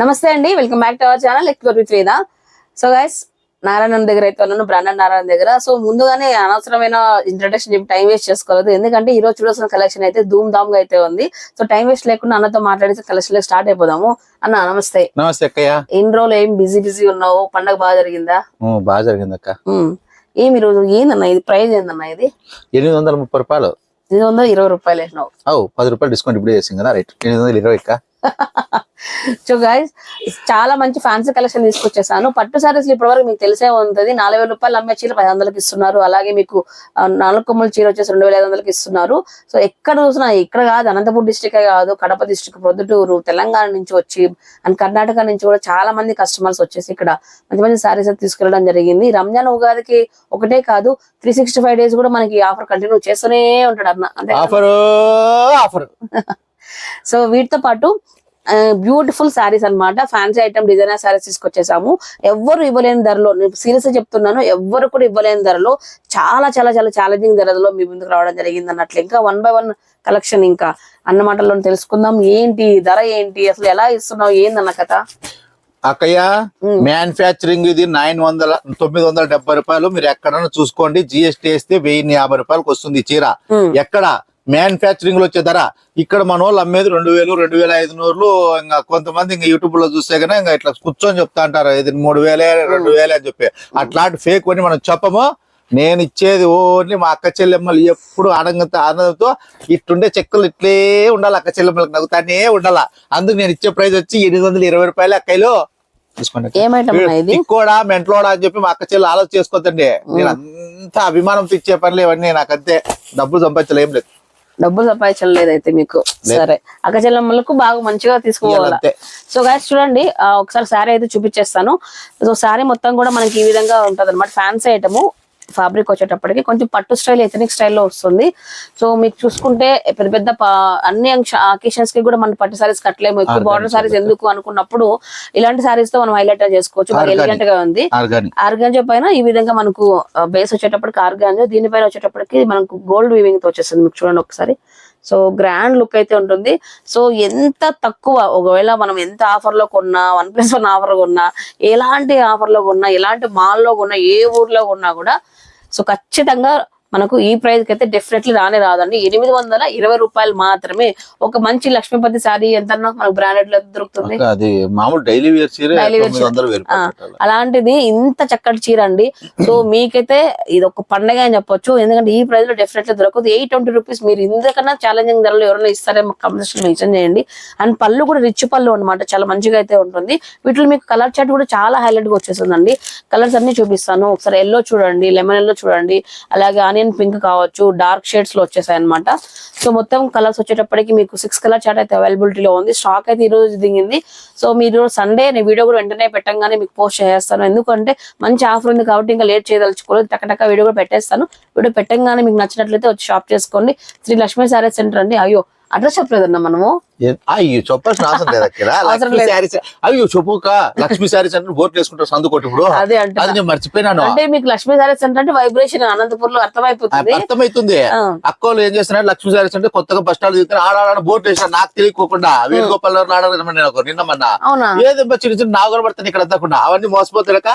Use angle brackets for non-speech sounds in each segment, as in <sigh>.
నమస్తే అండి welcome back to our channel explore with Veda. So guys Narayana దగ్గర అయితే ఉన్నాను బ్రాండెడ్ నారాయణ దగ్గర. సో ముందుగానే అనవసరమైన ఇంట్రడక్షన్ చెప్పి టైం వేస్ట్ చేసుకోలేదు. ఎందుకంటే ఈ రోజు చూడాల్సిన కలెక్షన్ అయితే ధూమ్ ధామ్గా అయితే ఉంది. సో టైం వేస్ట్ లేకుండా అన్నతో మాట్లాడేసి కలెక్షన్ స్టార్ట్ అయిపోదాము. అన్న నమస్తే. నమస్తే అక్కయ్య. ఎన్ని రోజులు ఏం బిజీ బిజీ ఉన్నావు? పండగ బాగా జరిగిందా? బాగా జరిగింది అక్క. ఏమి ఈ రోజు ఏందన్న ఇది? ప్రైస్ ఏందన్న ఇది? ఎనిమిది వందల ముప్పై రూపాయలు. ఎనిమిది వందల ఇరవై రూపాయలు వేసినావు. పది రూపాయలు డిస్కౌంట్ ఇప్పుడే చేసింది కదా రైట్. ఎనిమిది వందల ఇరవై సో గైస్ చాలా మంచి ఫ్యాన్సీ కలెక్షన్ తీసుకొచ్చేసాను. పట్టు సారీస్ ఇప్పటి వరకు మీకు తెలిసే ఉంటుంది. నాలుగు వేల రూపాయలు అమ్మే చీర పది వందలకి ఇస్తున్నారు. అలాగే మీకు నాలుగు కొమ్ముల చీర వచ్చేసి రెండు వేల ఐదు వందలకి ఇస్తున్నారు. సో ఎక్కడ చూసినా ఇక్కడ కాదు అనంతపూర్ డిస్టిక్ కాదు కడప డిస్టిక్ ప్రొద్దుటూరు తెలంగాణ నుంచి వచ్చి అండ్ కర్ణాటక నుంచి కూడా చాలా మంది కస్టమర్స్ వచ్చేసి ఇక్కడ మంచి మంచి సారీస్ తీసుకెళ్ళడం జరిగింది. రంజాన్ ఉగాదికి ఒకటే కాదు త్రీ సిక్స్టీ ఫైవ్ డేస్ కూడా మనకి ఆఫర్ కంటిన్యూ చేస్తూనే ఉంటాడు అన్న. అంటే ఆఫర్ ఆఫర్ సో వీటితో పాటు బ్యూటిఫుల్ శారీస్ అన్నమాట. ఫ్యాన్సీ ఐటమ్ డిజైనర్ శారీస్ తీసుకొచ్చేసాము. ఎవ్వరు ఇవ్వలేని ధరలో నేను సీరియస్ చెప్తున్నాను ఎవ్వరు కూడా ఇవ్వలేని ధరలో చాలా చాలా చాలా ఛాలెంజింగ్ ధరలో మీ ముందుకు రావడం జరిగింది అన్నట్లు. ఇంకా వన్ బై వన్ కలెక్షన్ ఇంకా అన్న మాటల్లో తెలుసుకుందాం. ఏంటి ధర ఏంటి అసలు ఎలా ఇస్తున్నావు ఏందన్న కథ? అక్కయ్య. మ్యానుఫ్యాక్చరింగ్ ఇది నైన్ వందల తొమ్మిది వందల డెబ్బై రూపాయలు. మీరు ఎక్కడైనా చూసుకోండి జిఎస్టీ వేస్తే వెయ్యి యాభై రూపాయలకు వస్తుంది చీర. ఎక్కడ? మ్యానుఫ్యాక్చరింగ్లో వచ్చే ధర. ఇక్కడ మన వాళ్ళు అమ్మేది రెండు వేలు రెండు వేల ఐదు నూరులు. ఇంకా కొంతమంది ఇంకా యూట్యూబ్లో చూస్తే కనుక ఇంకా ఇట్లా కూర్చొని చెప్తా అంటారు. ఇది మూడు వేలే రెండు వేలే అని చెప్పి. అట్లాంటి ఫేక్ అని మనం చెప్పము. నేను ఇచ్చేది ఓన్లీ మా అక్క చెల్లెమ్మలు ఎప్పుడు ఆనందంతో ఆనందంతో ఇట్టుండే చెక్కలు ఇట్లే ఉండాలి. అక్క చెల్లెమ్మలకు నవ్వుతానే ఉండాలా. అందుకు నేను ఇచ్చే ప్రైస్ వచ్చి ఎనిమిది వందల ఇరవై రూపాయలు ఇది? తిక్కోడా మెంట్లోడా అని చెప్పి మా అక్క చెల్లి ఆలోచన చేసుకోవద్దండి నేను అంత అభిమానంతో ఇచ్చే పనులు ఇవన్నీ నాకు అంతే డబ్బులు సంపాదించలేం లేదు. డబ్బులు సంపాదించలేదు అయితే మీకు సరే. అక్క చెల్లెమ్మలకు బాగా మంచిగా తీసుకోవాలి? సో గాయస్ చూడండి ఒకసారి శారీ అయితే చూపించేస్తాను. సో శారీ మొత్తం కూడా మనకి ఈ విధంగా ఉంటది అనమాట ఫ్యాన్సీ ఐటమ్ ఫ్యాబ్రిక్ వచ్చేటప్పటికి కొంచెం పట్టు స్టైల్ ఎథనిక్ స్టైల్లో వస్తుంది. సో మీకు చూసుకుంటే పెద్ద పెద్ద అన్ని అకేషన్స్కి కూడా మనం పట్టు సారీస్ కట్టలేము. ఎక్కువ బార్డర్ సారీస్ ఎందుకు అనుకున్నప్పుడు ఇలాంటి సారీస్తో మనం హైలైట్ చేసుకోవచ్చు. బాగా. ఎలిగెంట్గా ఉంది. ఆర్గాంజో పైన ఈ విధంగా మనకు బేస్ వచ్చేటప్పటికి ఆర్గాంజో దీనిపైన వచ్చేటప్పటికి మనకు గోల్డ్ వీవింగ్తో వచ్చేస్తుంది. మీకు చూడండి ఒకసారి. సో గ్రాండ్ లుక్ అయితే ఉంటుంది. సో ఎంత తక్కువ ఒకవేళ మనం ఎంత ఆఫర్లో కొన్నా వన్ ప్లస్ వన్ ఆఫర్ కొన్నా ఎలాంటి ఆఫర్లో కొన్నా ఎలాంటి మాల్లో కొన్నా ఏ ఊర్లో కొన్నా కూడా సో ఖచ్చితంగా మనకు ఈ ప్రైస్కి అయితే డెఫినెట్లీ రానే రాదండి. ఎనిమిది వందల ఇరవై రూపాయలు మాత్రమే ఒక మంచి లక్ష్మీపతి శారీ ఎంత మనకు బ్రాండెడ్లో దొరుకుతుంది. అది మామూలు డైలీ వేర్ చీర అలాంటిది ఇంత చక్కటి చీర అండి. సో మీకైతే ఇది ఒక పండగ అని చెప్పొచ్చు. ఎందుకంటే ఈ ప్రైస్లో డెఫినెట్లీ దొరకదు. ఎయిట్ ట్వంటీ రూపీస్ మీరు ఇంతకన్నా ఛాలెంజింగ్ ధరలు ఎవరైనా ఇస్తారేమో కంపెనీషన్ మెన్షన్ చేయండి. అండ్ పళ్ళు కూడా రిచ్ పళ్ళు అన్నమాట. చాలా మంచిగా అయితే ఉంటుంది. వీటిలో మీకు కలర్ చాట్ కూడా చాలా హైలైట్గా వచ్చేస్తుందండి. కలర్స్ అన్ని చూపిస్తాను. ఒకసారి ఎల్లో చూడండి లెమన్ ఎల్లో చూడండి అలాగే ఆనియన్ పింక్ కావచ్చు డార్క్ షేడ్స్లో వచ్చేసాయి అనమాట సో మొత్తం కలర్స్ వచ్చేటప్పటికి మీకు సిక్స్ కలర్ చాట్ అయితే అవైలబిలిటీలో ఉంది. స్టాక్ అయితే ఈ రోజు దిగింది. సో మీరు సండే నేను వీడియో కూడా వెంటనే పెట్టంగానే మీకు పోస్ట్ చేస్తాను ఎందుకంటే మంచి ఆఫర్ ఉంది కాబట్టి ఇంకా లేట్ చేయదలుచుకోలేదు. టక వీడియో కూడా పెట్టేస్తాను. వీడియో పెట్టంగానే మీకు నచ్చినట్లయితే వచ్చి షాప్ చేసుకోండి. శ్రీ లక్ష్మీ సారీ సెంటర్ అండి. అయ్యో అడ్రస్ చెప్పలేదన్న మనము? అయ్యో చెప్పాల్సిన అవసరం లేదు అక్కడ <laughs> లక్ష్మీ. శారీస్. అయ్యో చెప్పుక. లక్ష్మీ శారీస్ అంటే బోట్ వేసుకుంటారు సందు కొట్టి ఇప్పుడు. అదే అంటే నేను మర్చిపోయినాను. అంటే మీకు లక్ష్మీ సారీ సెంటర్ అంటే వైబ్రేషన్ అనంతపూర్లో అర్థమైపోతుంది అర్థమైతుంది. ఆ. అక్కోళ్ళు ఏం చేస్తున్నారు? లక్ష్మీ శారీస్ అంటే కొత్తగా బస్ స్టాండ్ దిగుతారు ఆడాడ బోట్ వేసిన నాకు తెలియకోకుండా. వేణుగోపాల్ ఆడాలి నిన్న మొన్న. ఏదమ్మా చిన్న చిన్న నావు కనబడుతుంది ఇక్కడ అంతకుండా అవన్నీ మోసపోతారక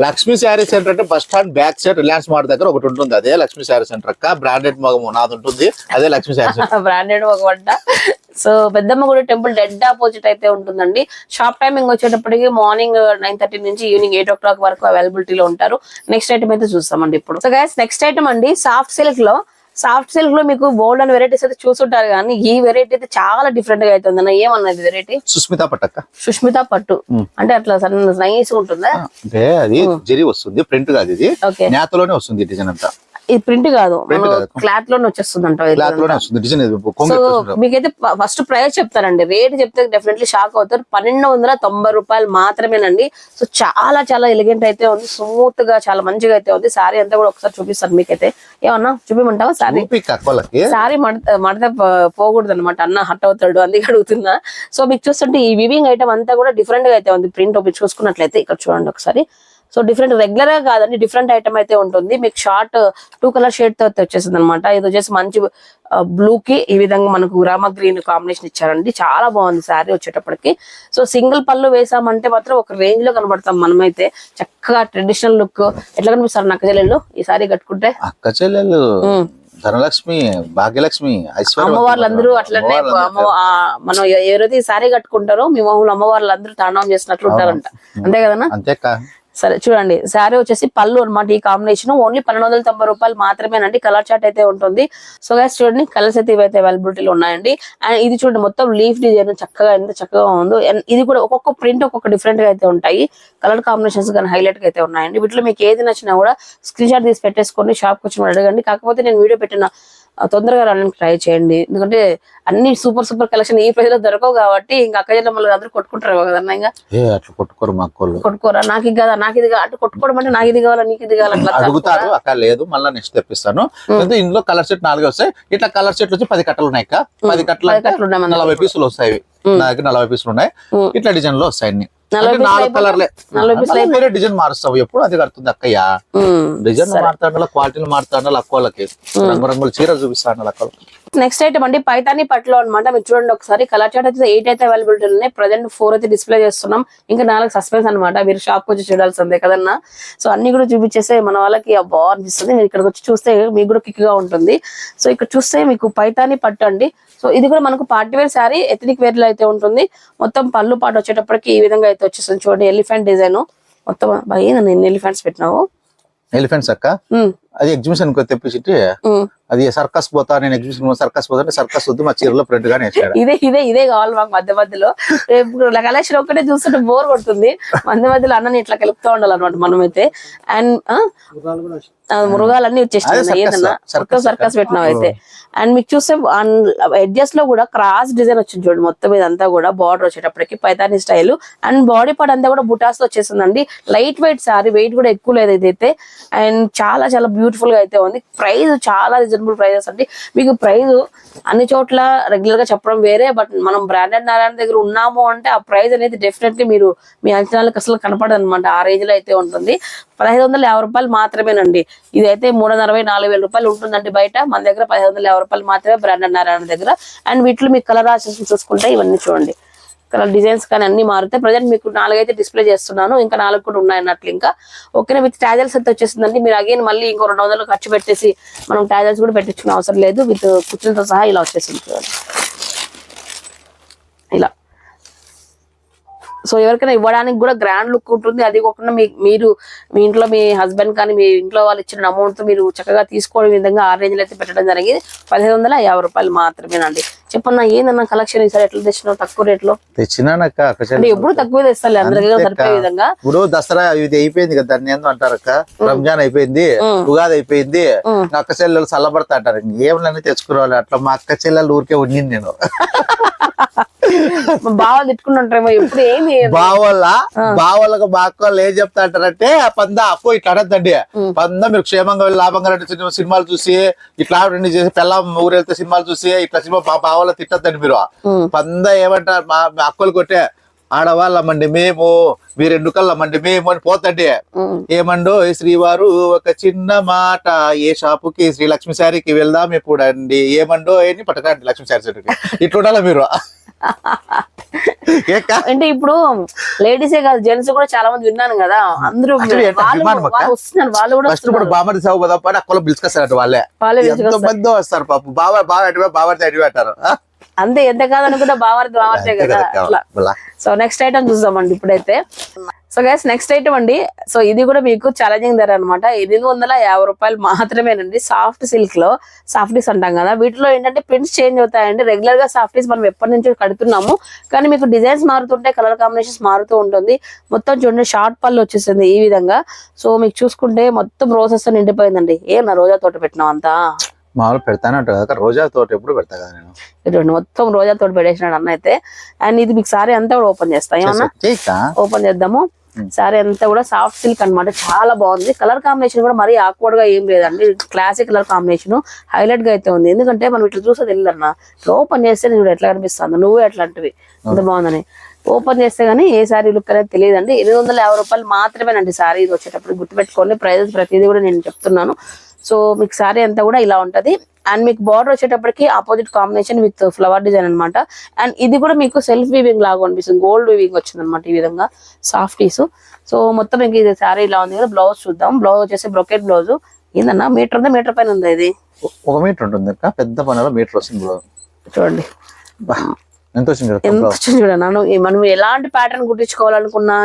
లక్ష్మీ శారీ సెంటర్ అంటే bus stand back side Reliance mart దగ్గర ఒకటి ఉంటుంది. అదే లక్ష్మీ శారీ సెంటర్ అక్క బ్రాండెడ్ మగము నాది ఉంటుంది. అదే లక్ష్మీ శారీ సెంటర్ బ్రాండెడ్ ఒక వంట so Peddamma Gudi temple dead opposite అయితే ఉంటుందండి. షాప్ టైమింగ్ వచ్చేటప్పటికి మార్నింగ్ నైన్ థర్టీ నుంచి ఈవినింగ్ ఎయిట్ ఓ క్లాక్ వరకు అవైలబిలిటీలో ఉంటారు. నెక్స్ట్ ఐటమ్ అయితే చూస్తామండి ఇప్పుడు. సో గైస్ నెక్స్ట్ ఐటమ్ అండి సాఫ్ట్ సిల్క్లో సాఫ్ట్ సిల్క్లో మీకు బోల్డ్ అని వెరైటీస్ అయితే చూసుంటారు కానీ ఈ వెరైటీ అయితే చాలా డిఫరెంట్గా అవుతుంది అన్న ఏమన్నది వెరైటీ? సుస్మిత పట్టక్క సుష్మిత పట్టు. అంటే అట్లా సన్న నైస్ ఉంటుందా? అంటే అది జరి వస్తుంది ప్రింట్ కాదు ఇది నేతలోనే వస్తుంది డిజైన్ అంతా. ఇది ప్రింట్ కాదు. క్లాత్లోనే వచ్చేస్తుంది? అంట. మీకైతే ఫస్ట్ ప్రైస్ చెప్తానండి. రేట్ చెప్తే డెఫినెట్లీ షాక్ అవుతారు. పన్నెండు వందల తొంభై రూపాయలు మాత్రమేనండి. సో చాలా చాలా ఎలిగెంట్ అయితే ఉంది. స్మూత్గా చాలా మంచిగా అయితే ఉంది. సారీ అంతా కూడా ఒకసారి చూపిస్తాను మీకైతే. ఏమన్నా చూపిమంటావా సారీ సారీ మడత మడత పోకూడదు అనమాట అన్న హట్ అవుతాడు అందుకే అడుగుతున్నా. సో మీకు చూస్తుంటే ఈ వివింగ్ ఐటమ్ అంతా కూడా డిఫరెంట్గా అయితే ఉంది. ప్రింట్ చూసుకున్నట్లయితే ఇక్కడ చూడండి ఒకసారి. సో డిఫరెంట్ రెగ్యులర్గా కాదండి డిఫరెంట్ ఐటమ్ అయితే ఉంటుంది. మీకు షార్ట్ టూ కలర్ షేడ్తో వచ్చేసింది అనమాట ఇది వచ్చేసి మంచి బ్లూ కి ఈ విధంగా మనకు రామ గ్రీన్ కాంబినేషన్ ఇచ్చారండి. చాలా బాగుంది శారీ వచ్చేటప్పటికి. సో సింగిల్ పళ్ళు వేసామంటే మాత్రం ఒక రేంజ్లో కనబడతాం మనమైతే. చక్కగా ట్రెడిషనల్ లుక్ ఎట్లా కనిపిస్తారు నక్క చెల్లెళ్ళు? ఈ సారీ కట్టుకుంటే? అక్క చెల్లెలు ధనలక్ష్మి భాగ్యలక్ష్మి ఐశ్వర్య అమ్మవార్లందరూ అట్లనే మనం ఎవరైతే ఈ సారీ కట్టుకుంటారో మీ మొహంలో అమ్మవార్లందరూ తాండవం చేసినట్లు ఉంటారంట అంతే కదనా అంతేకా. సరే చూడండి. శారీ వచ్చేసి పళ్ళు అన్నమాట ఈ కాంబినేషన్ ఓన్లీ పన్నెండు వందల తొంభై రూపాయలు మాత్రమేనండి. కలర్ చార్ట్ అయితే ఉంటుంది. సో గైస్ చూడండి. కలర్స్ అయితే ఇవైతే అవైలబిలిటీలో ఉన్నాయండి. అండ్ ఇది చూడండి మొత్తం లీఫ్ డిజైన్ చక్కగా ఎంత చక్కగా ఉందో. ఇది కూడా ఒక్కొక్క ప్రింట్ ఒక్కొక్క డిఫరెంట్గా అయితే ఉంటాయి. కలర్ కాంబినేషన్స్ కానీ హైలైట్గా అయితే ఉన్నాయండి. వీటిలో మీకు ఏది నచ్చినా కూడా స్క్రీన్ షాట్ తీసి పెట్టేసుకొని షాప్కి వచ్చి అడగండి. కాకపోతే నేను వీడియో పెట్టిన తొందరగా రావడానికి ట్రై చేయండి. ఎందుకంటే అన్ని సూపర్ సూపర్ కలెక్షన్ ఈ ప్రైస్లో దొరకవు కాబట్టి ఇంకా అక్క చెల్లె మళ్ళీ అందరూ కొట్టుకుంటారు కదన్నా ఇంకా. అట్లా కొట్టుకోరు మా కొట్టుకోరా? నాకు ఇది కదా? నాకు ఇది అంటే కొట్టుకోవడం అంటే నాకు ఇది కావాలా? నీకు ఇది కావాలి? అడుగుతారు అక్క లేదు మళ్ళీ నెక్స్ట్ తెప్పిస్తాను. ఇందులో కలర్ సెట్ నాలుగు వస్తాయి. ఇట్లా కలర్ సెట్ వచ్చి పది కట్టలు ఉన్నాయి పది కట్టలు నలభై పీసులు వస్తాయి. నా దగ్గర నలభై పీసులు ఉన్నాయి. ఇట్లా డిజైన్లో వస్తాయి నాలుగు కలర్లే. వేరే డిజైన్ మారుస్తావు. ఎప్పుడు అది కడుతుంది అక్కయ్య. డిజైన్ మారుతాండాల క్వాలిటీలు మారుతాండాలి అక్కోళ్ళకి. రంగురంగుల చీర చూపిస్తాండాలి అక్కలకి నెక్స్ట్ ఐటమ్ అండి పైతాని పట్టులో అనమాట మీరు చూడండి ఒకసారి కలర్ చార్ట్ అయితే ఎయిట్ అయితే అవైలబిలిటీ ఉన్నాయి. ప్రజెంట్ ఫోర్ అయితే డిస్ప్లే చేస్తున్నాం. ఇంకా నాలుగు సస్పెన్స్ అన్నమాట. మీరు షాప్ వచ్చి చూడాల్సిందే కదన్నా. సో అన్ని కూడా చూపించేస్తే మన వాళ్ళకి అబ్బా అనిపిస్తుంది. మీరు ఇక్కడికి వచ్చి చూస్తే మీకు కూడా కిక్గా ఉంటుంది. సో ఇక్కడ చూస్తే మీకు పైతాని పట్టు అండి. సో ఇది కూడా మనకు పార్టీ వేర్ శారీ ఎథనిక్ వేర్లో అయితే ఉంటుంది. మొత్తం పళ్ళు పాటు వచ్చేటప్పటికి ఈ విధంగా అయితే వచ్చేస్తుంది. చూడండి ఎలిఫెంట్ డిజైన్ మొత్తం బాగా ఎన్ని ఎలిఫెంట్స్ పెట్టినావు? ఎలిఫెంట్స్ అక్క? అది ఎగ్జిబిషన్ తెప్పించి. అది సర్కస్ పోతా నేను ఎగ్జిబిషన్ సర్కస్ పోతా సర్కస్ వద్దు మా చీరలో ప్రింట్ గానే వేసాడు ఇదే ఇదే ఇదే కావాలి మాకు మధ్య మధ్యలో. రేపు కలెక్షన్ ఒక్కటే చూస్తుంటే బోర్ కొడుతుంది. మధ్య మధ్యలో అన్నని ఇట్లా కలుపుతూ ఉండాలన్నమాట మనమైతే. అండ్ మృగాలన్నీ circus, ఏదన్నా మొత్తం సర్కస్. పెట్టినావు అయితే. అండ్ మీకు చూస్తే ఎడ్జెస్లో కూడా క్రాస్ డిజైన్ వచ్చింది చూడండి మొత్తం ఇదంతా కూడా బార్డర్ వచ్చేటప్పటికి Paithani style and body part అంతా కూడా బుటాస్తో వచ్చేసిందండి. లైట్ వెయిట్ సారీ వెయిట్ కూడా ఎక్కువ లేదు ఇదైతే. అండ్ చాలా చాలా బ్యూటిఫుల్గా అయితే ఉంది. ప్రైస్ చాలా రీజనబుల్ ప్రైజెస్ అండి. మీకు ప్రైస్ అన్ని చోట్ల రెగ్యులర్గా చెప్పడం వేరే బట్ మనం బ్రాండెడ్ నారాయణ దగ్గర ఉన్నాము అంటే ఆ ప్రైస్ అనేది డెఫినెట్లీ మీరు మీ అంచనాలకు అసలు కనపడదు అనమాట ఆ రేంజ్లో అయితే ఉంటుంది. పదహైదు వందల యాభై రూపాయలు మాత్రమేనండి. ఇది అయితే మూడు వందల అరవై నాలుగు వేల రూపాయలు ఉంటుందండి బయట. మన దగ్గర పదిహేను వందల యాభై రూపాయలు మాత్రమే బ్రాండెడ్ నారాయణ దగ్గర. అండ్ వీటిలో మీకు కలర్ ఆసెస్ చూసుకుంటే ఇవన్నీ చూడండి. కలర్ డిజైన్స్ కానీ అన్ని మారుతాయి ప్రజెంట్ మీకు నాలుగైతే డిస్ప్లే చేస్తున్నాను. ఇంకా నాలుగు కూడా ఉన్నాయి అన్నట్లు ఇంకా. ఓకేనా విత్ టాజల్స్ అయితే వచ్చేసిందండి. మీరు అగైన్ మళ్ళీ ఇంకో రెండు వందలు ఖర్చు పెట్టేసి మనం టాజల్స్ కూడా పెట్టించుకునే అవసరం లేదు. విత్ కుర్చీలతో సహా ఇలా వచ్చేసింది ఇలా. సో ఎవరికైనా ఇవ్వడానికి కూడా గ్రాండ్ లుక్ ఉంటుంది. అది కాకుండా మీ మీరు మీ ఇంట్లో మీ హస్బెండ్ కానీ మీ ఇంట్లో వాళ్ళు ఇచ్చిన అమౌంట్తో మీరు చక్కగా తీసుకోవడం విధంగా ఆ రేంజ్లో అయితే పెట్టడం జరిగింది. పదిహేను వందల యాభై రూపాయలు మాత్రమేనండి. చెప్పన్నా ఏందన్నా కలెక్షన్ ఈసారి ఎట్లా తెచ్చినావు? తక్కువ రేట్లో? తెచ్చినానక్క అక్క అంటే చెల్లెలు. ఎప్పుడు తక్కువ సరిపోయే అక్క. విధంగా. ఇప్పుడు దసరా ఇది అయిపోయింది కదా దాన్ని ఏందో అంటారక్క. రంజాన్ అయిపోయింది ఉగాది అయిపోయింది. అక్క చెల్లెలు చల్లబడతా అంటారు. ఏమని తెచ్చుకోవాలి అట్లా మా అక్క చెల్లెలు ఊరికే ఉండింది నేను. <laughs> బాగా తిట్టుకుంటుంటారేమో ఎప్పుడు ఏంది బావల్ల బావలకు వాళ్ళు ఏం చెప్తా అంటారంటే ఆ పంద అప్పు ఇట్లా అనద్దండి పంద మీరు క్షేమంగా వెళ్ళి లాభంగా సినిమాలు చూసి ఇట్లా రెండు చేసి పిల్ల ఊరు వెళ్తే సినిమాలు చూసి ఇట్లా సినిమా బావల తిట్టద్దండి మీరు. పంద ఏమంటారు మా అక్కలు కొట్టే ఆడవాళ్ళమ్మండి మేము మీ రెండు కళ్ళమ్మండి మేము అని పోతండి. ఏమండో శ్రీవారు ఒక చిన్న మాట ఏ షాపుకి శ్రీ లక్ష్మి శారీకి వెళ్దాం ఇప్పుడు అండి ఏమండో అని పట్టకండి లక్ష్మి శారీ సెంటర్కి ఇట్లుండాలా మీరు? <laughs> అంటే ఇప్పుడు లేడీసే కాదు జెంట్స్ కూడా చాలా మంది విన్నాను కదా. అందరూ వాళ్ళు వస్తున్నారు కూడా ఫస్ట్ ఇప్పుడు బామరి సాగు పోదాం పని పిలుచుకొస్తారట వాళ్ళే. వాళ్ళే ఎంతో పిలుచుకొస్తారు. మంది వస్తారు పాప. అడివా బావర్ది అడివి అంటారు. ఆ? అంతే ఎంత కాదనుకుంటే బావారిది బావారితే కదా. అట్లా. సో నెక్స్ట్ ఐటమ్ చూద్దామండి ఇప్పుడైతే. సో గైస్ నెక్స్ట్ ఐటమ్ అండి. సో ఇది కూడా మీకు ఛాలెంజింగ్ ధర అనమాట ఎనిమిది వందల యాభై రూపాయలు మాత్రమేనండి. సాఫ్ట్ సిల్క్లో సాఫ్టీస్ అంటాం కదా. వీటిలో ఏంటంటే ప్రింట్స్ చేంజ్ అవుతాయండి. రెగ్యులర్గా సాఫ్టీస్ మనం ఎప్పటి నుంచో కడుతున్నాము. కానీ మీకు డిజైన్స్ మారుతుంటే కలర్ కాంబినేషన్స్ మారుతూ ఉంటుంది. మొత్తం చూడండి షార్ట్ పళ్ళు వచ్చేసింది ఈ విధంగా. సో మీకు చూసుకుంటే మొత్తం రోజెస్ నిండిపోయిందండి. ఏం నా రోజా తోట పెట్టినాం అంతా మామూలు పెడతానే ఉంటా కదా. రోజా తోట ఎప్పుడు పెడతా కదా నేను? చూడండి మొత్తం రోజా తోట పెట్టేసినాడు అన్న అయితే అండ్ ఇది మీకు సారీ అంతా కూడా ఓపెన్ చేస్తాం. ఏమన్నా? చేయక ఓపెన్ చేద్దాము. సారీ అంతా కూడా సాఫ్ట్ సిల్క్ అన్నమాట. చాలా బాగుంది. కలర్ కాంబినేషన్ కూడా మరీ ఆక్వర్డ్గా ఏం లేదండి. Classic colour combination. హైలైట్గా అయితే ఉంది. ఎందుకంటే మనం ఇట్లా చూస్తే తెలియదన్న. ఓపెన్ చేస్తే నీకు ఎట్లా కనిపిస్తుంది. నువ్వే ఎట్లాంటివి ఎంత బాగుందని. ఓపెన్ చేస్తే గానీ ఏ సారీ లుక్ అనేది తెలియదండి. ఎనిమిది వందల యాభై రూపాయలు మాత్రమేనండి సారీ ఇది వచ్చేటప్పుడు గుర్తుపెట్టుకోండి. ప్రైజెస్ ప్రతిదీ కూడా నేను చెప్తున్నాను. సో మీకు సారీ అంతా కూడా ఇలా ఉంటది. అండ్ మీకు బార్డర్ వచ్చేటప్పటికి opposite combination with flower design అన్నమాట. అండ్ ఇది కూడా మీకు సెల్ఫ్ వీవింగ్ లాగా అనిపిస్తుంది. గోల్డ్ వీవింగ్ వచ్చింది అనమాట ఈ విధంగా. సాఫ్టీస్ సో మొత్తం మీకు ఇది సారీ ఇలా ఉంది కదా బ్లౌజ్ చూద్దాం. బ్లౌజ్ వచ్చేసి బ్రొకెట్ బ్లౌజ్ ఏందన్నా? మీటర్ ఉందా? మీటర్ పైన ఉందా ఇది? ఒక మీటర్ ఉంటుంది పెద్ద పనిలో మీటర్ వస్తుంది చూడండి. బా, ఎంత వచ్చింది మనం ఎలాంటి pattern కుట్టించుకోవాలనుకున్నా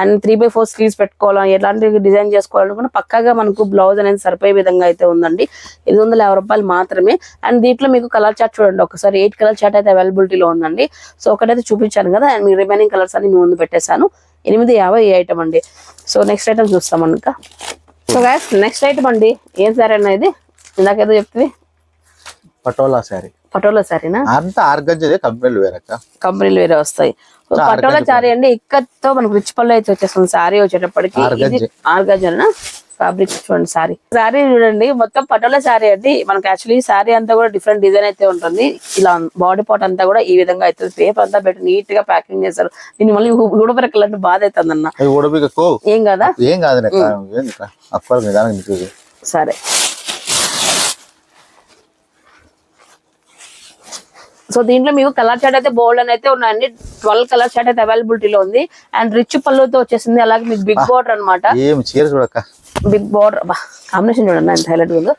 and three by four sleeves పెట్టుకోవాలా ఎలాంటి డిజైన్ చేసుకోవాలనుకున్నా పక్కాగా మనకు బ్లౌజ్ అనేది సరిపోయే విధంగా అయితే ఉందండి. ఎనిమిది వందల యాభై రూపాయలు మాత్రమే. అండ్ దీంట్లో మీకు కలర్ చార్ట్ చూడండి ఒకసారి. ఎయిట్ కలర్ చార్ట్ అయితే అవైలబిలిటీలో ఉందండి. సో ఒకటైతే చూపించాను కదా అండ్ మీ రిమైనింగ్ కలర్స్ అన్ని మీ ముందు పెట్టేశాను. ఎనిమిది యాభై ఈ ఐటమ్ అండి. సో నెక్స్ట్ ఐటమ్ చూస్తాం ఇంకా సో గాయస్ నెక్స్ట్ ఐటమ్ అండి. ఏం సారీ అన్న ఇది? ఇందాకేదో చెప్తుంది పటోలా శారీ పటోలా సారీనా? అంతా ఆర్గంజదే కంపెనీలు వేరక్క కంపెనీలు వేరే వస్తాయి. పటోలా చారీ అండి ఇక్కత్తో మనకు రిచ్ పళ్ళు అయితే వచ్చేస్తుంది సారీ వచ్చేటప్పటికి. ఆర్గంజన? ఫ్యాబ్రిక్ చూడండి సారీ. సారీ చూడండి మొత్తం పటోలా సారీ అండి. మనకి యాక్చువల్లీ సారీ అంతా కూడా డిఫరెంట్ డిజైన్ అయితే ఉంటుంది. ఇలా బాడీ పార్ట్ అంతా కూడా ఈ విధంగా అవుతుంది. పేపర్ అంతా పెట్టి నీట్గా ప్యాకింగ్ చేస్తారు. దీన్ని మళ్ళీ ఊడబెరకలంటే బాధ అవుతుంది అన్న. ఏం కదా? ఏం కాదు సరే. సో దీంట్లో మీకు కలర్ చాట్ అయితే బోల్డ్ అని అయితే ఉన్నాయండి. ట్వెల్వ్ కలర్ చాట్ అయితే అవైలబిలిటీలో ఉంది. అండ్ రిచ్ పళ్ళుతో వచ్చేసింది. అలాగే మీకు బిగ్ బోర్డర్ చూడక్క. బిగ్ బార్డర్ కాంబినేషన్ చూడండి ఎంత హైలైట్ ఉందో.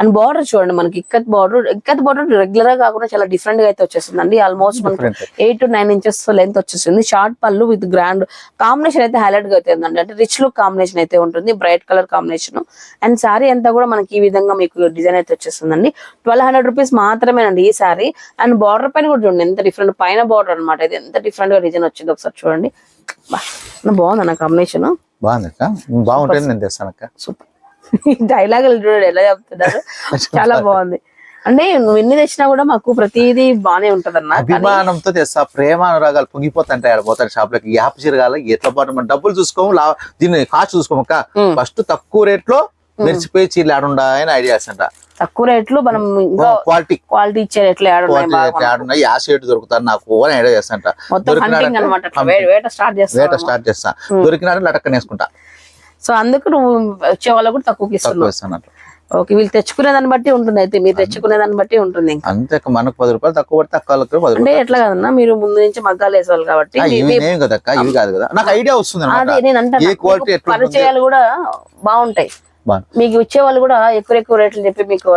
అండ్ బార్డర్ చూడండి మనకి ఇక్కత్ బార్డర్ ఇక్కత్ బార్డర్ రెగ్యులర్గా కాకుండా చాలా డిఫరెంట్గా అయితే వచ్చేసిందండి ఆల్మోస్ట్ మనకి. Eight to nine inches length వచ్చేసింది. Short pallu with grand combination అయితే హైలైట్గా అయితే ఉందండి అంటే రిచ్ లుక్ కాంబినేషన్ అయితే ఉంటుంది bright colour combination and sari అంతా కూడా మనకి ఈ విధంగా మీకు డిజైన్ అయితే వచ్చేస్తుందండి. ట్వెల్వ్ హండ్రెడ్ రూపీస్ మాత్రమేనండి ఈ సారీ అండ్ బార్డర్ పైన కూడా చూడండి ఎంత డిఫరెంట్ పైన బార్డర్ అన్నమాట. ఇది ఎంత డిఫరెంట్గా డిజైన్ వచ్చింది ఒకసారి చూడండి. బాగుంది నా కాంబినేషన్ బాగుంది బాగుంటుంది నేను తెస్తాను అక్క సూపర్ <laughs> డైలాగులు చూడండి ఎలా చెప్తున్నారు? చాలా బాగుంది. అంటే నువ్వు ఎన్ని తెచ్చినా కూడా మాకు ప్రతిదీ బానే ఉంటదన్న కానీ అభిమానంతో తెస్తా ప్రేమ అనురాగాలు పొంగిపోతుంటాయి ఆడ పోతాను షాప్ లకి యాప్ చీరగాల ఎట్లా పాటు మనం డబ్బులు చూసుకోము లా- దీన్ని కాస్ట్ చూసుకోమక్క. ఫస్ట్ తక్కువ రేట్లో మెరిచిపోయి చీరలు ఆడుండా అని ఐడియా చేస్తంట తక్కువ రేట్లు మనం ఇంకా క్వాలిటీ. క్వాలిటీ ఇచ్చే రేట్లు ఆడున్నాయి యా షేట్ దొరుకుతారు నాకు అని ఐడియా వే- వేట స్టార్ట్ వేట చేస్తాం. స్టార్ట్ చేస్తా. దొరికినాడు లటక్కన వేసుకుంటా. సో అందుకు నువ్వు వచ్చే వాళ్ళకు కూడా తక్కువకి తక్కువ ఇస్తున్నావు. ఓకే వీళ్ళు తెచ్చుకునే దాన్ని బట్టి ఉంటుంది అయితే మీరు తెచ్చుకునే దాన్ని బట్టి ఉంటుంది ఇంకా. అంతే మనకు పది రూపాయలు తక్కువ పడితే తక్కువ అంటే ఎట్లా కదన్నా మీరు ముందు నుంచి మగ్గాలు వేసేవాళ్ళు కాబట్టి కదా ఇవి కాదు కదా. నాకు ఐడియా వస్తుంది అదే నేను? పరిచయాలు కూడా బాగుంటాయి. మీకు ఇచ్చే వాళ్ళు కూడా ఎక్కువ ఎక్కువ రేట్లు చెప్పి మీకు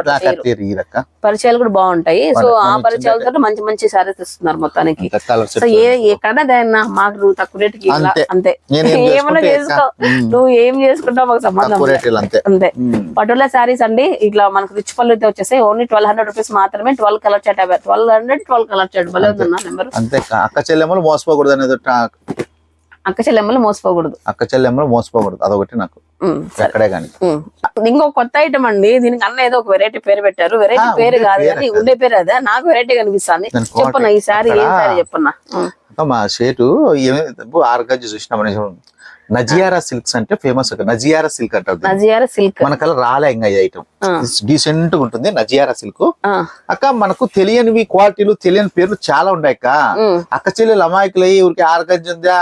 పరిచయాలు కూడా బాగుంటాయి. సో ఆ పరిచయాలతో మంచి మంచి సారీస్ ఇస్తున్నారు మొత్తానికి. సో ఏ ఎక్కడన్నా దాన్ని మాకు నువ్వు తక్కువ రేటుకి ఇలా అంతే. చేసుకుంటే చేసుకో. నువ్వు ఏం చేసుకుంటావు మాకు సంబంధం. రేట్ అంతే. పటోలా శారీస్ అండి. ఇట్లా మనకు రిచ్ పళ్ళు అయితే వచ్చేసాయి ఓన్లీ ట్వెల్వ్ హండ్రెడ్ రూపీస్ మాత్రమే twelve colour chart twelve hundred twelve colour chart. భలే ఉందన్న నెంబర్. అంతే. అక్క. చెల్లెమ్మలు మోసపోకూడదు అనేది అక్క చెల్లెమ్మలు మోసపోకూడదు. అక్క చెల్లెమ్మలు మోసపోకూడదు. అదొకటి నాకు. ఎక్కడే కానీ. ఇంకో కొత్త ఐటమ్ అండి. దీనికి అన్న ఏదో ఒక వెరైటీ పేరు పెట్టారు. వెరైటీ పేరు కాదు కానీ. ఉండే పేరు అదే. నాకు వెరైటీ కనిపిస్తుంది. చెప్పన్నా ఈ సారీ ఏం సారీ చెప్పన్నా. మా షేటు ఆర్గంజ్ చూసినామని నజియారా సిల్క్స్ అంటే ఫేమస్ నజియారా సిల్క్ అంటారు. నజియారా సిల్క్. మన కలర్ రాలే ఇంకా ఐటమ్. డీసెంట్గా ఉంటుంది నజియారా సిల్క్. అక్క మనకు తెలియనివి క్వాలిటీలు తెలియని పేర్లు చాలా ఉన్నాయి అక్క. అక్క చెల్లెలు అమాయకులు ఊరికి ఆర్గంజ్ ఉందా?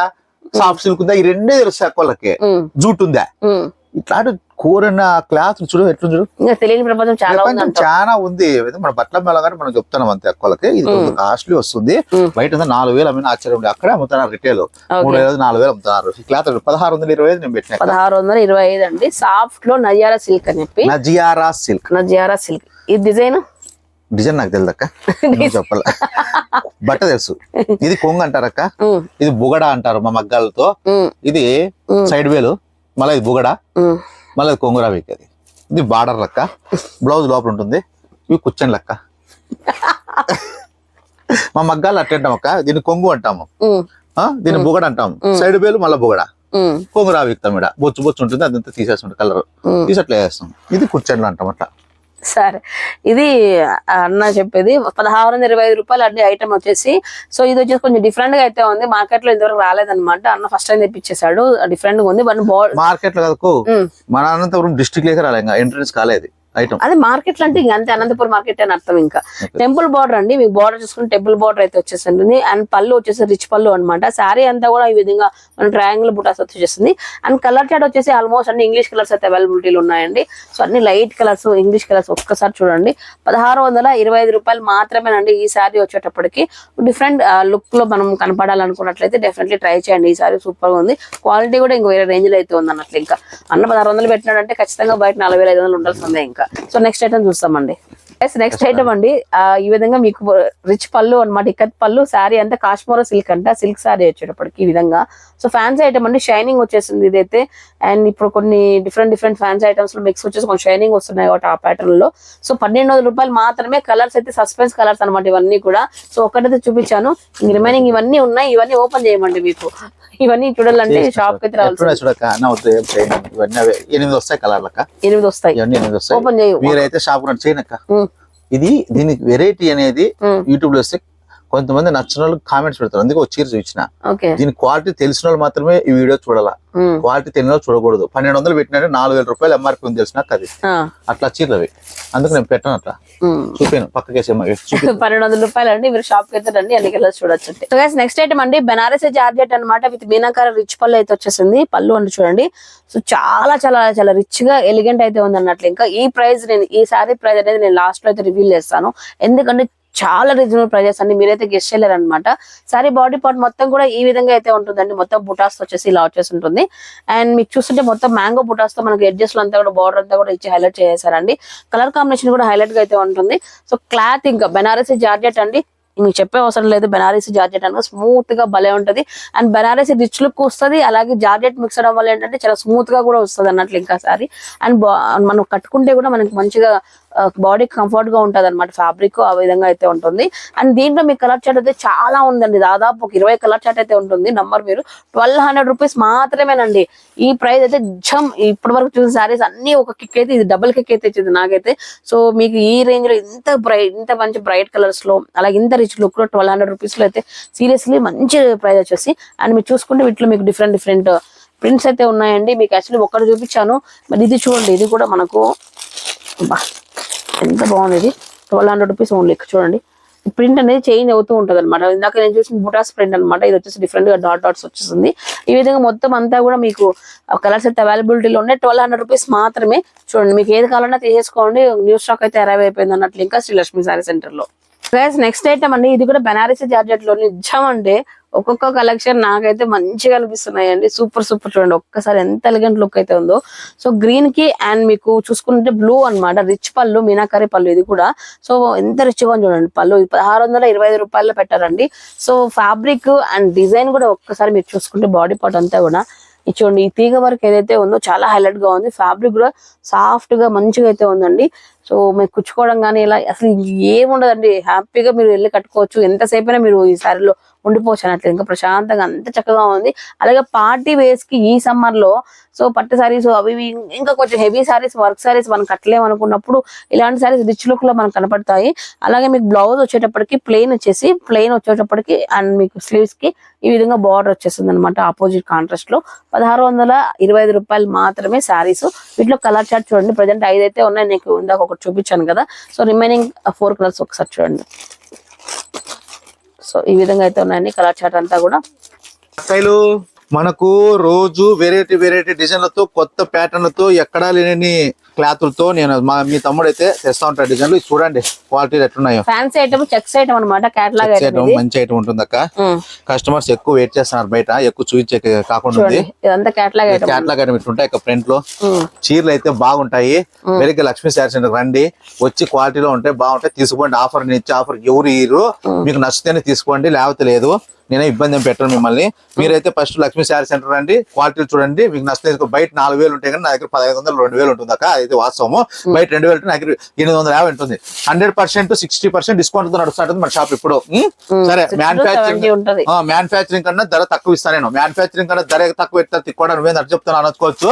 సాఫ్ట్ సిల్క్ ఉందా? ఈ రెండే తెలుస్తాయి అక్క వాళ్ళకి ఉమ్, జూట్ ఉందా. ఇట్లాంటి కూరన్న క్లాత్ చూడు ఎట్లు చూడు? తెలియని ప్రపంచం చాలా ఉంది ప్రపంచం చాలా ఉంది. అయితే మన బట్టల మెల్లగానే మనం చెప్తున్నాం అంతే అక్కలకి ఇది కాస్ట్లీ వస్తుంది. బయట నాలుగు వేలు అమ్మిన ఆశ్చర్యం ఉంది. అక్కడే అమ్ముతున్నారు రిటైల్ మూడు వేలు నాలుగు వేలు అమ్ముతున్నారు. ఈ క్లాత్ పదహారు వందల ఇరవై ఐదు నేను పెట్టిన పదహారు వందల ఇరవై ఐదు అండి. సాఫ్ట్లో నజియారా సిల్క్ అని చెప్పి. నజియారా సిల్క్. నజియారా సిల్క్. ఈ డిజైన్? డిజైన్ నాకు తెలియదక్క <laughs> నువ్వు చెప్పాల. బట్ట తెలుసు. <laughs> ఇది కొంగు అంటారక్క. ఇది బుగడ అంటారు మా మగ్గాలతో ఇది సైడ్ వేలు. మళ్ళీ ఇది బుగడ. మళ్ళీ ఇది కొంగురా వీక్ అది ఇది బార్డర్ లెక్క బ్లౌజ్ లోపల ఉంటుంది. ఇవి కుచ్చన్ లెక్క మా మగ్గాలు అట్ట అంటాం అక్క. దీన్ని కొంగు అంటాము. దీన్ని బుగడ అంటాం సైడ్ వేలు మళ్ళీ బుగడ. కొంగు రావిక్తాం ఇక్కడ బొచ్చు బొచ్చు ఉంటుంది అదంతా తీసేస్తుంటాం కలర్. తీసి అట్లా వేస్తాం. ఇది కుచ్చన్లు అంటాం అట్లా. సరే. ఇది అన్న చెప్పేది. పదహారు వందల ఇరవై ఐదు రూపాయలు అండి ఐటమ్ వచ్చేసి. సో ఇది వచ్చేసి కొంచెం డిఫరెంట్గా అయితే ఉంది. మార్కెట్లో ఇంతవరకు రాలేదన్నమాట. అన్న ఫస్ట్ టైం తెప్పించేశాడు. డిఫరెంట్గా ఉంది. బట్ మార్కెట్లో మన అనంతపురం డిస్ట్రిక్ట్ లేక రాలే ఇంకా. ఎంట్రన్స్ కాలేదు. ఐటమ్ అదే మార్కెట్ అంటే ఇంకా అంతే అనంతపురం మార్కెట్ అని అర్థం ఇంకా. టెంపుల్ బార్డర్ అండి మీకు బార్డర్ చూసుకుంటే టెంపుల్ బార్డర్ అయితే వచ్చేసింది. అండ్ పళ్ళు వచ్చేసి రిచ్ పళ్ళు అనమాట శారీ అంతా కూడా ఈ విధంగా మన ట్రయాంగిల్ బుటాస్ వచ్చేసింది. అండ్ కలర్ చాట్ వచ్చేసి ఆల్మోస్ట్ అన్ని ఇంగ్లీష్ కలర్స్ అయితే అవైలబిలిటీలో ఉన్నాయండి. సో అన్ని లైట్ కలర్స్ ఇంగ్లీష్ కలర్స్ ఒక్కసారి చూడండి. పదహారు వందల ఇరవై ఐదు రూపాయలు మాత్రమేనండి ఈ శారీ వచ్చేటప్పటికి. డిఫరెంట్ లుక్లో మనం కనపడాలనుకున్నట్లయితే డెఫినెట్లీ ట్రై చేయండి. ఈ సారీ సూపర్గా ఉంది. క్వాలిటీ కూడా ఇంక వేరే రేంజ్లో అయితే ఉంది అన్నట్లు ఇంకా. అన్న పదహారు వందలు పెట్టినాడంటే ఖచ్చితంగా బయట నలభై ఐదు వందలు ఉండాల్సిందే ఇంకా. సో నెక్స్ట్ ఐటమ్ చూస్తామండి. నెక్స్ట్ ఐటమ్ అండి. ఈ విధంగా మీకు రిచ్ పళ్ళు అన్నమాట ఇక్కత్ పళ్ళు శారీ అంతా కాశ్మీర సిల్క్ అంట సిల్క్ శారీ వచ్చేటప్పటికి ఈ విధంగా. సో ఫ్యాన్సీ ఐటమ్ అండి. షైనింగ్ వచ్చేసింది ఇదైతే. అండ్ ఇప్పుడు కొన్ని డిఫరెంట్ డిఫరెంట్ ఫ్యాన్సీ ఐటమ్స్లో మిక్స్ వచ్చేసి కొంచెం షైనింగ్ వస్తున్నాయి కాబట్టి ఆ ప్యాటర్న్లో. సో పన్నెండు వందల రూపాయలు మాత్రమే కలర్స్ అయితే సస్పెన్స్ కలర్స్ అన్నమాట ఇవన్నీ కూడా. సో ఒకటైతే చూపించాను. రిమైనింగ్ ఇవన్నీ ఉన్నాయి. ఇవన్నీ ఓపెన్ చేయమండి మీకు. ఇవన్నీ చూడాలంటే షాప్కి ఎనిమిది వస్తాయి కలర్లక ఎనిమిది వస్తాయి. ఇవన్నీ ఎనిమిది వస్తాయి. ఓపెన్ చేయు. మీరైతే షాప్ చేయనక్క. ఇది దీనికి వెరైటీ అనేది యూట్యూబ్లో వస్తే కొంతమంది నచ్చిన వాళ్ళు కామెంట్స్ పెడతారు. అందుకే ఒక చీర చూపించిన. ఓకే. దీని క్వాలిటీ తెలిసిన వాళ్ళు మాత్రమే ఈ వీడియో చూడాలా? క్వాలిటీ తెలియని వాళ్ళు చూడకూడదు. పన్నెండు వందలు పెట్టినట్టే నాలుగు వేల రూపాయలు ఎంఆర్పీ ఉంది తెలిసిన అది. అట్లా చీరలు అవి అందుకు నేను పెట్టాను అట్లా. చూపాను పక్కకేసి <laughs> పన్నెండు వందల రూపాయలు అండి మీరు షాప్కి అయితే రండి అన్ని చూడొచ్చు సో గైస్ నెక్స్ట్ ఐటమ్ అండి బెనారసీ జార్జెట్ అన్నమాట విత్ మీనాకార రిచ్ పళ్ళు అయితే వచ్చేసింది. పళ్ళు అండి చూడండి. సో చాలా చాలా చాలా రిచ్గా ఎలిగెంట్ అయితే ఉంది అన్నట్లు ఇంకా ఈ ప్రైస్ నేను ఈ సారీ ప్రైస్ అనేది నేను లాస్ట్లో అయితే రివీల్ చేస్తాను. ఎందుకంటే చాలా రీజనబుల్ ప్రైజెస్ అండి మీరైతే గెస్ట్ చేయలేరనమాట సారీ బాడీ పార్ట్ మొత్తం కూడా ఈ విధంగా అయితే ఉంటుందండి. మొత్తం బుటాస్ వచ్చేసి ఇలా వచ్చేసి ఉంటుంది. అండ్ మీకు చూస్తుంటే మొత్తం మ్యాంగో బుటాస్తో మనకి ఎడ్జెస్లో అంతా కూడా బార్డర్ అంతా కూడా ఇచ్చి హైలైట్ చేశారండి కలర్ కాంబినేషన్ కూడా హైలైట్గా అయితే ఉంటుంది. సో క్లాత్ ఇంకా బెనారసీ జార్జెట్ అండి. మీకు చెప్పే అవసరం లేదు. బెనారసీ జార్జెట్ అనగా స్మూత్గా భలే ఉంటది. అండ్ బెనారసీ రిచ్ లుక్ వస్తుంది. అలాగే జార్జెట్ మిక్స్ అవడం వల్ల ఏంటంటే చాలా స్మూత్గా కూడా వస్తుంది అన్నట్లు ఇంకా సారీ అండ్ మనం కట్టుకుంటే కూడా మనకి మంచిగా బాడీ కంఫర్ట్గా ఉంటది అనమాట ఫ్యాబ్రిక్ ఆ విధంగా అయితే ఉంటుంది. అండ్ దీంట్లో మీ కలర్ చార్ట్ అయితే చాలా ఉందండి. దాదాపు ఒక ఇరవై కలర్ చార్ట్ అయితే ఉంటుంది. నంబర్ మీరు ట్వెల్వ్ హండ్రెడ్ రూపీస్ మాత్రమేనండి. ఈ ప్రైస్ అయితే జమ్. ఇప్పటి వరకు చూసిన సారీస్ అన్ని ఒక కిక్ అయితే ఇది డబుల్ కిక్ అయితే ఇచ్చింది నాకైతే. సో మీకు ఈ రేంజ్లో ఇంత బ్రైట్ ఇంత మంచి బ్రైట్ కలర్స్లో అలాగే ఇంత రిచ్ లుక్లో ట్వెల్వ్ హండ్రెడ్ రూపీస్లో అయితే సీరియస్లీ మంచి ప్రైస్ వచ్చేసి. అండ్ మీరు చూసుకుంటే వీటిలో మీకు డిఫరెంట్ డిఫరెంట్ ప్రింట్స్ అయితే ఉన్నాయండి. మీకు యాక్చువల్లీ ఒక్కటి చూపించాను. మరి ఇది చూడండి ఇది కూడా మనకు బా ఎంత బాగుంది ఇది. ట్వెల్వ్ హండ్రెడ్ రూపీస్ ఓన్లీ చూడండి. ప్రింట్ అనేది చేంజ్ అవుతూ ఉంటుంది అనమాట ఇందాక నేను చూసిన బుటాస్ ప్రింట్ అన్నమాట. ఇది వచ్చేసి డిఫరెంట్గా డాట్ డాట్స్ వచ్చేసింది. ఈ విధంగా మొత్తం అంతా కూడా మీకు కలర్స్ అయితే అవైలబిలిటీలో ఉన్నాయి. ట్వెల్వ్ హండ్రెడ్ రూపీస్ మాత్రమే. చూడండి మీకు ఏది కావాలన్నా తీసేసుకోండి. న్యూ స్టాక్ అయితే అరైవ్ అయిపోయింది అన్నట్లు ఇంకా Srilakshmi sari centre guys next item అండి. ఇది కూడా బెనారసీ జార్జెట్లో నిజం ఒక్కొక్క కలెక్షన్ నాకైతే మంచిగా అనిపిస్తున్నాయి అండి సూపర్ సూపర్ చూడండి. ఒక్కసారి ఎంత ఎలిగెంట్ లుక్ అయితే ఉందో. సో గ్రీన్కి అండ్ మీకు చూసుకుంటే బ్లూ అన్నమాట. రిచ్ పళ్ళు మీనాకరీ పళ్ళు ఇది కూడా. సో ఎంత రిచ్గా చూడండి. పళ్ళు పదహారు వందల ఇరవై ఐదు రూపాయల్లో పెట్టారండి. సో ఫ్యాబ్రిక్ అండ్ డిజైన్ కూడా ఒక్కసారి మీరు చూసుకుంటే బాడీ పార్ట్ అంతా కూడా. ఇది చూడండి ఈ తీగ వర్క్ ఏదైతే ఉందో చాలా హైలైట్గా ఉంది. ఫ్యాబ్రిక్ కూడా సాఫ్ట్గా మంచిగా అయితే ఉందండి. సో మీరు కుచ్చుకోవడం కానీ ఇలా అసలు ఏముండదండి. హ్యాపీగా మీరు వెళ్ళి కట్టుకోవచ్చు. ఎంతసేపు అయినా మీరు ఈ సారీలో ఉండిపోవచ్చు అన్నట్లు. ఇంకా ప్రశాంతంగా అంత చక్కగా ఉంది. అలాగే పార్టీ వేస్కి ఈ సమ్మర్లో సో పట్టు సారీస్ అవి ఇవి ఇంకా కొంచెం హెవీ సారీస్ వర్క్ సారీస్ మనం కట్టలేము అనుకున్నప్పుడు ఇలాంటి సారీస్ రిచ్ లుక్లో మనకు కనపడతాయి. అలాగే మీకు బ్లౌజ్ వచ్చేటప్పటికి ప్లెయిన్ వచ్చేసి ప్లెయిన్ వచ్చేటప్పటికి అండ్ మీకు స్లీవ్స్కి ఈ విధంగా బార్డర్ వచ్చేస్తుంది అనమాట ఆపోజిట్ కాంట్రాస్ట్లో పదహారు వందల ఇరవై ఐదు రూపాయలు మాత్రమే సారీస్ వీటిలో కలర్ చార్ట్ చూడండి. ప్రజెంట్ ఐదు అయితే ఉన్నాయి. నీకు ఇందాక ఒకటి చూపించాను కదా. సో రిమైనింగ్ ఫోర్ కలర్స్ ఒకసారి చూడండి. సో ఈ విధంగా అయితే ఉన్నాయండి కలర్ చాట్ అంతా కూడా. అక్కలు మనకు రోజు వెరైటీ వెరైటీ డిజైన్లతో కొత్త ప్యాటర్న్లతో ఎక్కడా లేని క్లాతులతో నేను మా మీ తమ్ముడు అయితే తెస్తా ఉంటాడు డిజైన్లు. చూడండి క్వాలిటీ ఎట్లున్నాయో. ఫ్యాన్సీ ఐటమ్ చెక్స్ ఐటమ్ అనమాట క్యాటలాగ్ ఐటమ్ మంచి ఐటమ్ ఉంటుంది అక్క. కస్టమర్స్ ఎక్కువ వెయిట్ చేస్తున్నారు బయట ఎక్కువ చూపించే కాకుండా ఉంది. ఇదంతా క్యాటలాగ్ ఐటమ్ క్యాట్లాగ్ ఐటమ్ ఇట్లుంటాయి ఇక ప్రింట్లో. చీరలు అయితే బాగుంటాయి. వెనక లక్ష్మీ శారీ సెంటర్ రండి. వచ్చి క్వాలిటీలో ఉంటాయి బాగుంటాయి. తీసుకోండి. ఆఫర్ ఇచ్చే ఆఫర్ ఎవరు ఇరు మీకు నచ్చితేనే తీసుకోండి లేకపోతే లేదు. నేనే ఇబ్బంది ఏం పెట్టను మిమ్మల్ని. మీరైతే ఫస్ట్ లక్ష్మీ శారీ సెంటర్ రండి క్వాలిటీలు చూడండి. మీకు తీసుకో. బయట నాలుగు వేలు ఉంటాయి కానీ నా దగ్గర పదహైదు వందలు రెండు వేలు ఉంటుంది అక్క. అయితే వాస్తవము. బయట రెండు వేలు నా దగ్గర ఎనిమిది వందల యాభై ఉంటుంది. హండ్రెడ్ పర్సెంట్ సిక్స్టీ పర్సెంట్ డిస్కౌంట్తో నడుస్తుంది మన షాప్ ఇప్పుడు? సరే మ్యానుఫాక్చరింగ్ మ్యానుఫాక్చరింగ్ కన్నా ధర తక్కువ ఇస్తాను నేను. మ్యానుఫాక్చరింగ్ కన్నా ధర తక్కువ ఎట్లా తిక్కోవడం నువ్వేం అర్థం చెప్తాను అనుకోవచ్చు.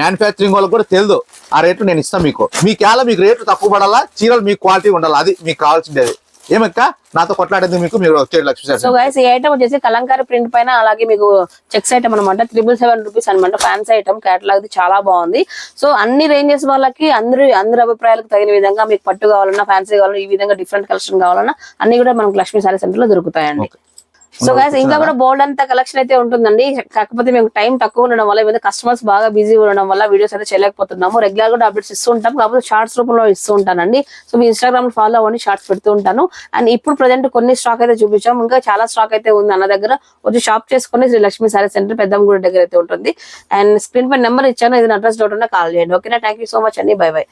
మ్యానుఫాక్చరింగ్ వాళ్ళకి కూడా తెలియదు ఆ రేటు నేను ఇస్తాను మీకు. మీకు ఎలా మీకు రేటు తక్కువ పడాలా చీరలు మీకు క్వాలిటీ ఉండాలి? అది మీకు కావాల్సిండేది ఏమక్క? నాతో కొట్లాడేది మీకు? మీరు వచ్చేది లక్ష్మీ సో గైస్ ఈ ఐటమ్ వచ్చేసి కలంకారీ ప్రింట్ పైన అలాగే మీకు చెక్స్ ఐటమ్ అనమాట త్రిబుల్ సెవెన్ రూపీస్ అనమాట ఫ్యాన్సీ ఐటమ్ కేటలాగ్ చాలా బాగుంది. సో అన్ని రేంజెస్ వాళ్ళకి అందరి అందరి అభిప్రాయాలకు తగిన విధంగా మీకు పట్టు కావాలన్నా ఫ్యాన్సీ కావాలన్నా ఈ విధంగా డిఫరెంట్ కలెక్షన్ కావాలన్నా అన్ని కూడా మనకు లక్ష్మీ సారీ సెంటర్లో దొరుకుతాయండి సో గైస్ ఇంకా కూడా బోల్డ్ అంతా కలెక్షన్ అయితే ఉంటుందండి. కాకపోతే మేము టైం తక్కువ ఉండడం వల్ల ఏదైతే కస్టమర్స్ బాగా బిజీ ఉండడం వల్ల వీడియోస్ అయితే చేయలేకపోతున్నాము. రెగ్యులర్గా అప్డేట్స్ ఇస్తూ ఉంటాం. కాకపోతే షార్ట్స్ రూపంలో ఇస్తూ ఉంటానండి. సో మీ ఇన్స్టాగ్రామ్ ఫాలో అవ్వండి షార్ట్స్ పెడుతూ ఉంటాను. అండ్ ఇప్పుడు ప్రజెంట్ కొన్ని స్టాక్ అయితే చూపించాం. ఇంకా చాలా స్టాక్ అయితే ఉంది అన్న దగ్గర. వచ్చి షాప్ చేసుకుని శ్రీ లక్ష్మీ సారీ సెంటర్ పెద్దమ్మగూడ దగ్గర అయితే ఉంటుంది. అండ్ స్క్రీన్ పై నెంబర్ ఇచ్చాను. ఇది అడ్రస్ డౌట్ ఉన్నా కాల్ చేయండి. ఓకేనా థ్యాంక్ యూ సో మచ్ అండి. Bye bye